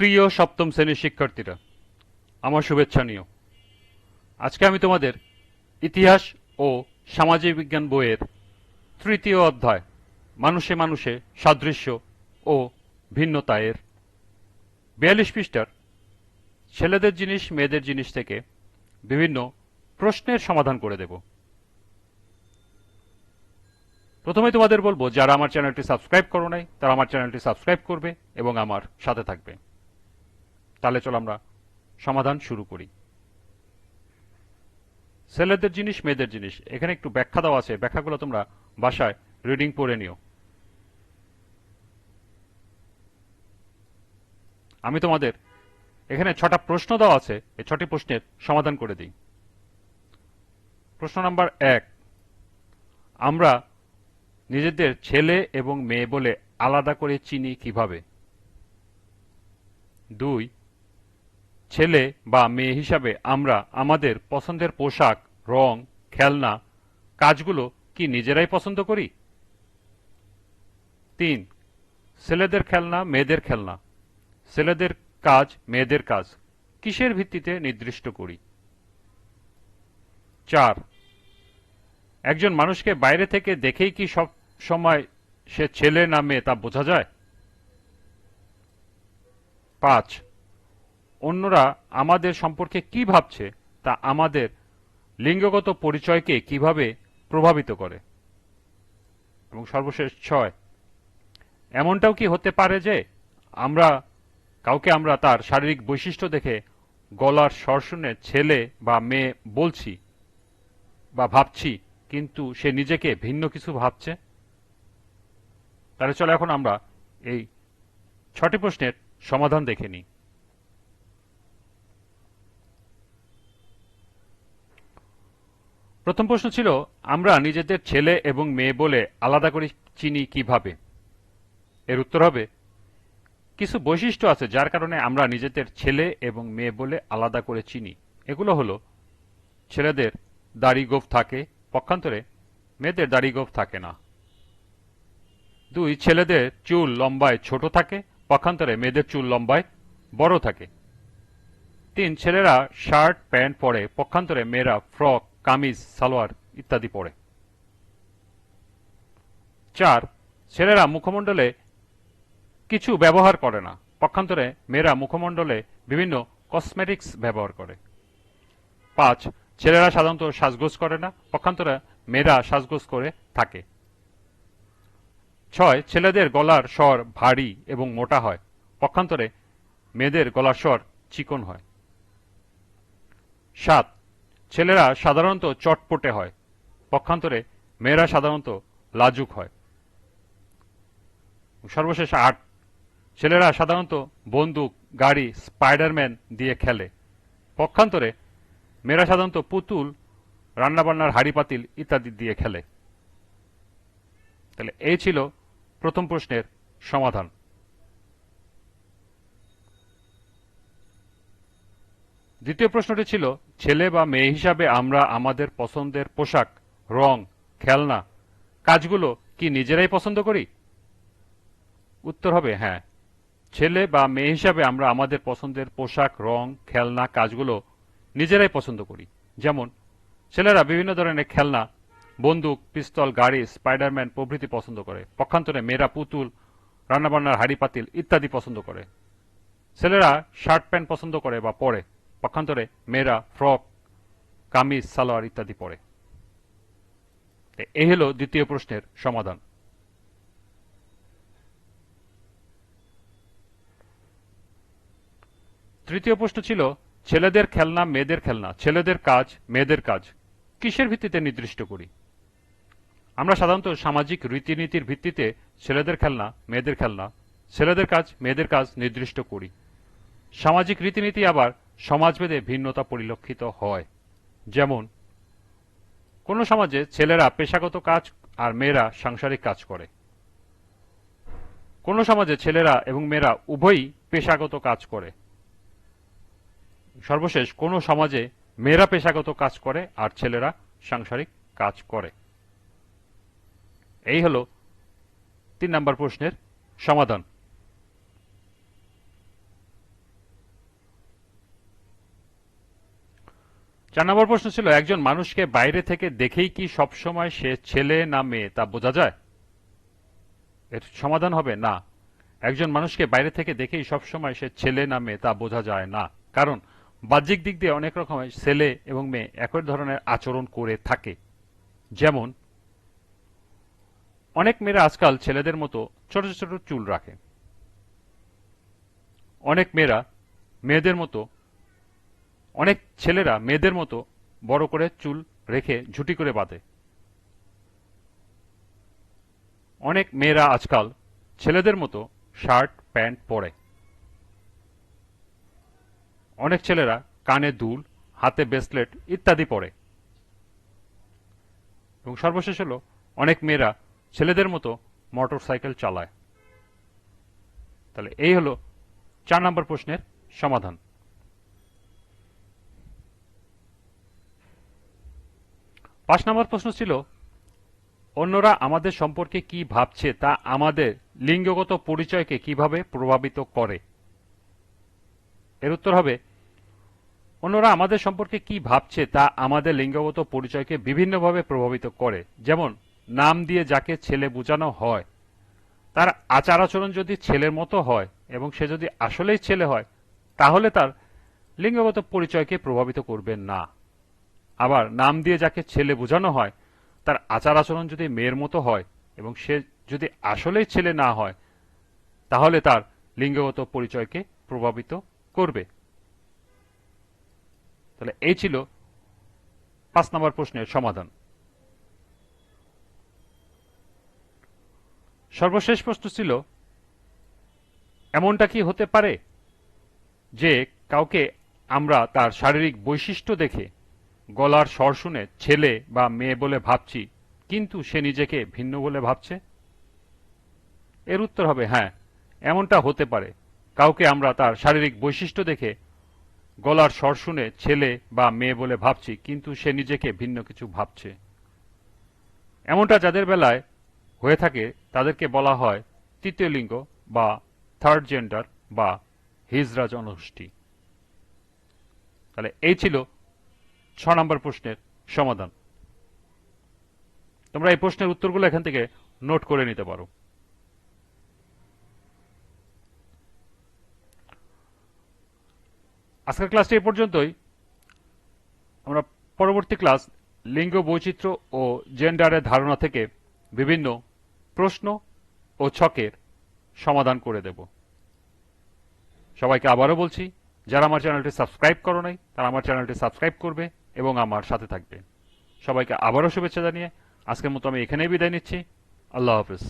প্রিয় সপ্তম শ্রেণির শিক্ষার্থীরা, আমার শুভেচ্ছা নিও। আজকে আমি তোমাদের ইতিহাস ও সামাজিক বিজ্ঞান বইয়ের তৃতীয় অধ্যায়, মানুষে মানুষে সাদৃশ্য ও ভিন্নতায়ের বিয়াল্লিশ পৃষ্ঠার ছেলেদের জিনিস, মেয়েদের জিনিস থেকে বিভিন্ন প্রশ্নের সমাধান করে দেব। প্রথমে তোমাদের বলব, যারা আমার চ্যানেলটি সাবস্ক্রাইব করো নাই, তারা আমার চ্যানেলটি সাবস্ক্রাইব করবে এবং আমার সাথে থাকবে। তাহলে চলো আমরা সমাধান শুরু করি। ছেলেদের জিনিস, মেয়েদের জিনিস। এখানে একটু ব্যাখ্যা দেওয়া আছে। ব্যাখ্যাগুলো তোমরা বাসায় রিডিং পড়ে নিও। আমি তোমাদের এখানে ছটা প্রশ্ন দেওয়া আছে। এই ছটি প্রশ্নের সমাধান করে দিই। প্রশ্ন নাম্বার এক, আমরা নিজেদের ছেলে এবং মেয়ে বলে আলাদা করে চিনি কীভাবে? দুই ছেলে বা মেয়ে হিসাবে আমরা আমাদের পছন্দের পোশাক, রং, খেলনা, কাজগুলো কি নিজেরাই পছন্দ করি? তিন, ছেলেদের খেলনা, মেয়েদের খেলনা। ছেলেদের কাজ, মেয়েদের কাজ। কিসের ভিত্তিতে নির্দিষ্ট করি? চার, একজন মানুষকে বাইরে থেকে দেখেই কি সব সময় সে ছেলে না মেয়ে তা বোঝা যায়? পাঁচ অন্যরা আমাদের সম্পর্কে কি ভাবছে তা আমাদের লিঙ্গগত পরিচয়কে কীভাবে প্রভাবিত করে? এবং সর্বশেষ ছয়, এমনটাও কি হতে পারে যে আমরা, কাউকে আমরা তার শারীরিক বৈশিষ্ট্য দেখে গলার স্বর ছেলে বা মেয়ে বলছি বা ভাবছি, কিন্তু সে নিজেকে ভিন্ন কিছু ভাবছে? তাহলে চলো এখন আমরা এই ছটি প্রশ্নের সমাধান দেখে নিই। প্রথম প্রশ্ন ছিল, আমরা নিজেদের ছেলে এবং মেয়ে বলে আলাদা করে চিনি কীভাবে? এর উত্তর হবে, কিছু বৈশিষ্ট্য আছে যার কারণে আমরা নিজেদের ছেলে এবং মেয়ে বলে আলাদা করে চিনি। এগুলো হলো, ছেলেদের দাড়ি গোফ থাকে, পক্ষান্তরে মেয়েদের দাড়ি গোফ থাকে না। দুই, ছেলেদের চুল লম্বায় ছোট থাকে, পক্ষান্তরে মেয়েদের চুল লম্বায় বড় থাকে। তিন, ছেলেরা শার্ট, প্যান্ট পরে, পক্ষান্তরে মেয়েরা ফ্রক কামিজ, সালোয়ার ইত্যাদি পরে। চার, ছেলেরা মুখমণ্ডলে কিছু ব্যবহার করে না। পক্ষান্তরে মেয়েরা মুখমণ্ডলে বিভিন্ন কসমেটিক্স ব্যবহার করে। পাঁচ, ছেলেরা সাধারণত সাজগোজ করে না। পক্ষান্তরে মেয়েরা সাজগোজ করে থাকে। ছয়, ছেলেদের গলার স্বর ভারী এবং মোটা হয়। পক্ষান্তরে মেয়েদের গলার স্বর চিকন হয়। সাত ছেলেরা সাধারণত চটপটে হয়। পক্ষান্তরে মেয়েরা সাধারণত লাজুক হয়। সর্বশেষ আট। ছেলেরা সাধারণত বন্দুক, গাড়ি, স্পাইডারম্যান দিয়ে খেলে। পক্ষান্তরে মেয়েরা সাধারণত পুতুল, রান্নাবান্নার হাড়ি পাতিল ইত্যাদি দিয়ে খেলে। তাহলে এই ছিল প্রথম প্রশ্নের সমাধান। দ্বিতীয় প্রশ্নটি ছিল, ছেলে বা মেয়ে হিসাবে আমরা আমাদের পছন্দের পোশাক, রং, খেলনা, কাজগুলো কি নিজেরাই পছন্দ করি? উত্তর হবে হ্যাঁ। ছেলে বা মেয়ে হিসাবে আমরা আমাদের পছন্দের পোশাক, রং, খেলনা, কাজগুলো নিজেরাই পছন্দ করি। যেমন, ছেলেরা বিভিন্ন ধরনের খেলনা, বন্দুক, পিস্তল, গাড়ি, স্পাইডারম্যান প্রভৃতি পছন্দ করে। পক্ষান্তরে মেয়েরা পুতুল, রান্নাবান্নার হাড়ি পাতিল ইত্যাদি পছন্দ করে। ছেলেরা শার্ট প্যান্ট পছন্দ করে বা পরে। পক্ষান্তরে মেয়েরা, ফ্রক, কামিজ, সালোয়ার ইত্যাদি পরে। এই হলো দ্বিতীয় প্রশ্নের সমাধান। তৃতীয় প্রশ্ন ছিল, ছেলেদের খেলনা মেয়েদের খেলনা, ছেলেদের কাজ মেয়েদের কাজ, কিসের ভিত্তিতে নির্দিষ্ট করি? আমরা সাধারণত সামাজিক রীতিনীতির ভিত্তিতে ছেলেদের খেলনা মেয়েদের খেলনা, ছেলেদের কাজ মেয়েদের কাজ নির্দিষ্ট করি। সামাজিক রীতিনীতি আবার সমাজভেদে ভিন্নতা পরিলক্ষিত হয়। যেমন, কোনো সমাজে ছেলেরা পেশাগত কাজ আর মেয়েরা সাংসারিক কাজ করে। কোনো সমাজে ছেলেরা এবং মেয়েরা উভয়ই পেশাগত কাজ করে। সর্বশেষ, কোনো সমাজে মেয়েরা পেশাগত কাজ করে আর ছেলেরা সাংসারিক কাজ করে। এই হলো তিন নম্বর প্রশ্নের সমাধান। চার নম্বর প্রশ্ন ছিল, একজন মানুষকে বাইরে থেকে দেখেই কি সবসময় সে ছেলে না মেয়ে, তা বোঝা যায়? এর সমাধান হবে না। একজন মানুষকে বাইরে থেকে দেখেই সবসময় সে ছেলে না মেয়ে, তা বোঝা যায় না। কারণ, বাহ্যিক দিক দিয়ে অনেক রকমের ছেলে এবং মেয়ে একই ধরনের আচরণ করে থাকে। যেমন, অনেক মেয়েরা আজকাল ছেলেদের মতো ছোট ছোট চুল রাখে। অনেক মেয়েরা মেয়েদের মতো অনেক ছেলেরা মেয়েদের মতো বড় করে চুল রেখে ঝুটি করে বাঁধে। অনেক মেয়েরা আজকাল ছেলেদের মতো শার্ট, প্যান্ট পরে। অনেক ছেলেরা কানে দুল, হাতে ব্রেসলেট ইত্যাদি পরে। এবং সর্বশেষ হলো, অনেক মেয়েরা ছেলেদের মতো মোটর সাইকেল চালায়। তাহলে এই হলো চার নম্বর প্রশ্নের সমাধান। পাঁচ নম্বর প্রশ্ন ছিল, অন্যরা আমাদের সম্পর্কে কি ভাবছে তা আমাদের লিঙ্গগত পরিচয়কে কীভাবে প্রভাবিত করে? এর উত্তর হবে, অন্যরা আমাদের সম্পর্কে কি ভাবছে তা আমাদের লিঙ্গগত পরিচয়কে বিভিন্নভাবে প্রভাবিত করে। যেমন, নাম দিয়ে যাকে ছেলে বোঝানো হয়, তার আচার আচরণ যদি ছেলের মতো হয় এবং সে যদি আসলেই ছেলে হয়, তাহলে তার লিঙ্গগত পরিচয়কে প্রভাবিত করবে না। আবার নাম দিয়ে যাকে ছেলে বোঝানো হয়, তার আচার আচরণ যদি মেয়ের মতো হয় এবং সে যদি আসলেই ছেলে না হয়, তাহলে তার লিঙ্গগত পরিচয়কে প্রভাবিত করবে। তাহলে এই ছিল পাঁচ নম্বর প্রশ্নের সমাধান। সর্বশেষ প্রশ্ন ছিল, এমনটা কি হতে পারে যে কাউকে আমরা তার শারীরিক বৈশিষ্ট্য দেখে গলার স্বর শুনে ছেলে বা মেয়ে বলে ভাবছি, কিন্তু সে নিজেকে ভিন্ন বলে ভাবছে? এর উত্তর হবে হ্যাঁ এমনটা হতে পারে। কাউকে আমরা তার শারীরিক বৈশিষ্ট্য দেখে গলার স্বর শুনে ছেলে বা মেয়ে বলে ভাবছি, কিন্তু সে নিজেকে ভিন্ন কিছু ভাবছে। এমনটা যাদের বেলায় হয়ে থাকে, তাদেরকে বলা হয় তৃতীয় লিঙ্গ বা থার্ড জেন্ডার বা হিজরা জনগোষ্ঠী তাহলে এই ছিল ছ নম্বর প্রশ্নের সমাধান। তোমরা এই প্রশ্নের উত্তরগুলো এখান থেকে নোট করে নিতে পারো। আজকের ক্লাসটি এ পর্যন্তই। আমরা পরবর্তী ক্লাস লিঙ্গ বৈচিত্র্য ও জেন্ডারের ধারণা থেকে বিভিন্ন প্রশ্ন ও ছকের সমাধান করে দেব। সবাইকে আবারও বলছি, যারা আমার চ্যানেলটি সাবস্ক্রাইব করো নাই, তারা আমার চ্যানেলটি সাবস্ক্রাইব করবে। এবং আমার সাথে থাকবে সবাইকে আবারও শুভেচ্ছা জানিয়ে আজকের মতো আমি এখানেই বিদায় নিচ্ছি। আল্লাহ হাফিজ।